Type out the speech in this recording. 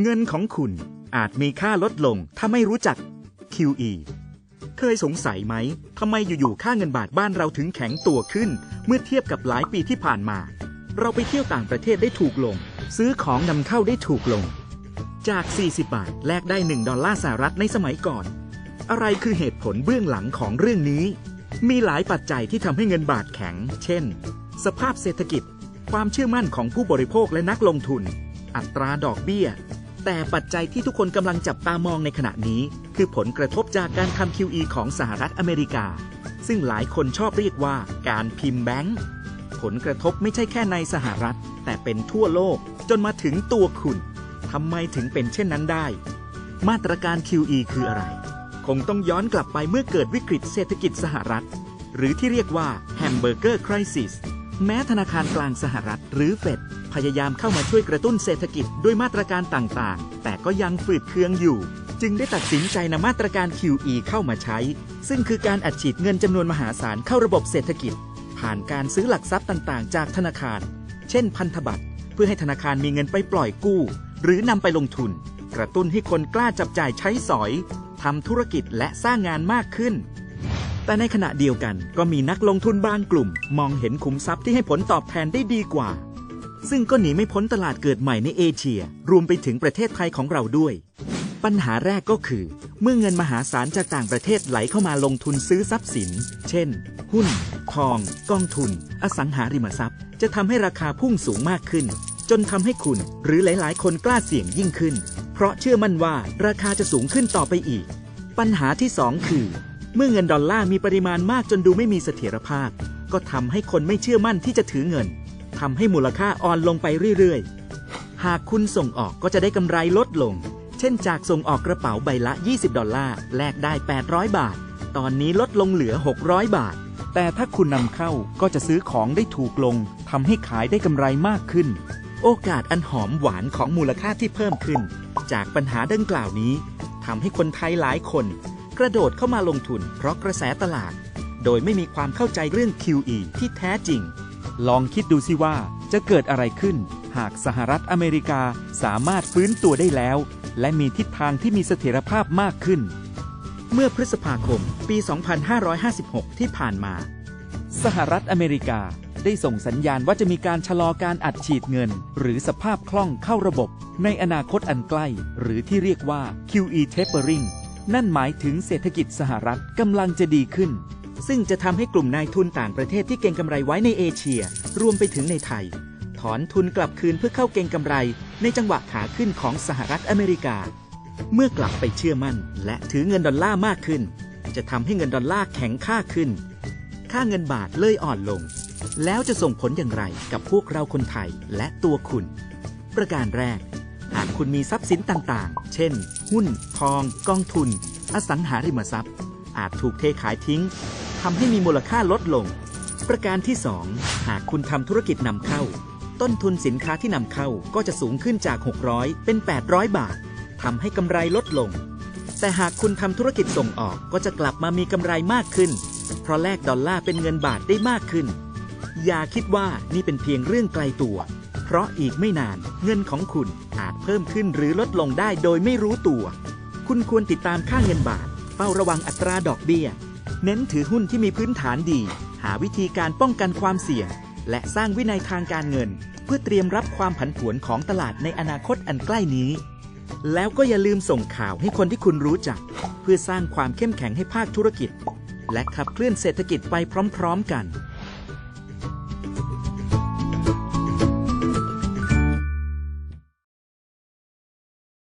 เงินของคุณอาจมีค่าลดลงถ้าไม่รู้จัก QE เคยสงสัยไหมทำไมอยู่ๆค่าเงินบาทบ้านเราถึงแข็งตัวขึ้น เมื่อเทียบกับหลายปีที่ผ่านมา เราไปเที่ยวต่างประเทศได้ถูกลง ซื้อของนำเข้าได้ถูกลง จาก 40 บาทแลกได้ 1 ดอลลาร์สหรัฐในสมัยก่อน อะไรคือเหตุผลเบื้องหลังของเรื่องนี้ มีหลายปัจจัยที่ทำให้เงินบาทแข็ง เช่น สภาพเศรษฐกิจ ความเชื่อมั่นของผู้บริโภคและนักลงทุน อัตราดอกเบี้ย แต่ปัจจัยที่ทุกคนกำลังจับตามองในขณะนี้ คือผลกระทบจากการทำ QE ของสหรัฐอเมริกา ซึ่งหลายคนชอบเรียกว่าการพิมพ์แบงก์ผลกระทบไม่ใช่แค่ในสหรัฐ แต่เป็นทั่วโลกจนมาถึงตัวคุณทำไมถึงเป็นเช่นนั้นได้ มาตรการ QE คืออะไร คงต้องย้อนกลับไปเมื่อเกิดวิกฤตเศรษฐกิจสหรัฐ หรือที่เรียกว่าแฮมเบอร์เกอร์คริสิส แม้ธนาคารกลางสหรัฐหรือเฟดพยายามเข้ามาช่วยกระตุ้นเศรษฐกิจด้วยมาตรการต่างๆ แต่ก็ยังฝืดเคืองอยู่ จึงได้ตัดสินใจนำมาตรการ QE เข้ามาใช้ ซึ่งคือการอัดฉีดเงินจำนวนมหาศาลเข้าระบบเศรษฐกิจ ผ่านการซื้อหลักทรัพย์ต่างๆ จากธนาคาร เช่น พันธบัตร เพื่อให้ธนาคารมีเงินไปปล่อยกู้ หรือนำไปลงทุน กระตุ้นให้คนกล้าจับจ่ายใช้สอยทำธุรกิจและสร้างงานมากขึ้น แต่ในขณะเดียวกันก็มีนักลงทุนบางกลุ่ม มองเห็นขุมทรัพย์ที่ให้ผลตอบแทนได้ดีกว่า ซึ่งก็หนีไม่พ้นตลาดเกิดใหม่ในเอเชีย รวมไปถึงประเทศไทยของเราด้วย ปัญหาแรกก็คือ เมื่อเงินมหาศาลจากต่างประเทศไหลเข้ามาลงทุนซื้อทรัพย์สิน เช่น หุ้น ทอง กองทุน อสังหาริมทรัพย์ จะทำให้ราคาพุ่งสูงมากขึ้น จนทำให้คุณ หรือหลาย ๆ คนกล้าเสี่ยงยิ่งขึ้น เพราะเชื่อมั่นว่าราคาจะสูงขึ้นต่อไปอีก ปัญหาที่ 2 คือ เมื่อเงินดอลลาร์มีปริมาณมากจนดูไม่มีเสถียรภาพ ก็ทำให้คนไม่เชื่อมั่นที่จะถือเงินทำให้มูลค่าอ่อนลงไปเรื่อยๆ หากคุณส่งออกก็จะได้กำไรลดลง เช่นจากส่งออกกระเป๋าใบละ 20 ดอลลาร์แลกได้ 800 บาท ตอนนี้ลดลงเหลือ 600 บาท แต่ถ้าคุณนำเข้าก็จะซื้อของได้ถูกลงทำให้ขายได้กำไรมากขึ้น โอกาสอันหอมหวานของมูลค่าที่เพิ่มขึ้น จากปัญหาดังกล่าวนี้ทำให้คนไทยหลายคน ระโดดเข้ามาลงทุนเพราะกระแสตลาด โดยไม่มีความเข้าใจเรื่อง QE ที่แท้จริง ลองคิดดูสิว่าจะเกิดอะไรขึ้น หากสหรัฐอเมริกาสามารถฟื้นตัวได้แล้ว และมีทิศทางที่มีเสถียรภาพมากขึ้น เมื่อพฤษภาคมปี 2556 ที่ผ่านมา สหรัฐอเมริกาได้ส่งสัญญาณว่าจะมีการชะลอการอัดฉีดเงิน หรือสภาพคล่องเข้าระบบ ในอนาคตอันใกล้ หรือที่เรียกว่า QE tapering นั่นหมายถึงเศรษฐกิจสหรัฐกำลังจะดีขึ้น ซึ่งจะทำให้กลุ่มนายทุนต่างประเทศที่เก็งกำไรไว้ในเอเชีย รวมไปถึงในไทย ถอนทุนกลับคืนเพื่อเข้าเก็งกำไร ในจังหวะขาขึ้นของสหรัฐอเมริกา เมื่อกลับไปเชื่อมั่น และถือเงินดอลลาร์มากขึ้น จะทำให้เงินดอลลาร์แข็งค่าขึ้น ค่าเงินบาทเลยอ่อนลง แล้วจะส่งผลอย่างไรกับพวกเราคนไทยและตัวคุณ ประการแรกากคุณมีทรัพย์สินต่างๆ เช่น หุ้น ทอง กองทุน อสังหาริมทรัพย์ อาจถูกเทขายทิ้งทำให้มีมูลค่าลดลง ประการที่ 2 หากคุณทำธุรกิจนำเข้า ต้นทุนสินค้าที่นำเข้าก็จะสูงขึ้นจาก 600 เป็น 800 บาททำให้กำไรลดลง แต่หากคุณทำธุรกิจส่งออกก็จะกลับมามีกำไรมากขึ้น เพราะแลกดอลลาร์เป็นเงินบาทได้มากขึ้น อย่าคิดว่านี่เป็นเพียงเรื่องไกลตัว เพราะอีกไม่นานเงินของคุณอาจเพิ่มขึ้นหรือลดลงได้โดยไม่รู้ตัว คุณควรติดตามค่าเงินบาท เฝ้าระวังอัตราดอกเบี้ย เน้นถือหุ้นที่มีพื้นฐานดี หาวิธีการป้องกันความเสี่ยง และสร้างวินัยทางการเงิน เพื่อเตรียมรับความผันผวนของตลาดในอนาคตอันใกล้นี้ แล้วก็อย่าลืมส่งข่าวให้คนที่คุณรู้จัก เพื่อสร้างความเข้มแข็งให้ภาคธุรกิจ และขับเคลื่อนเศรษฐกิจไปพร้อม ๆ กัน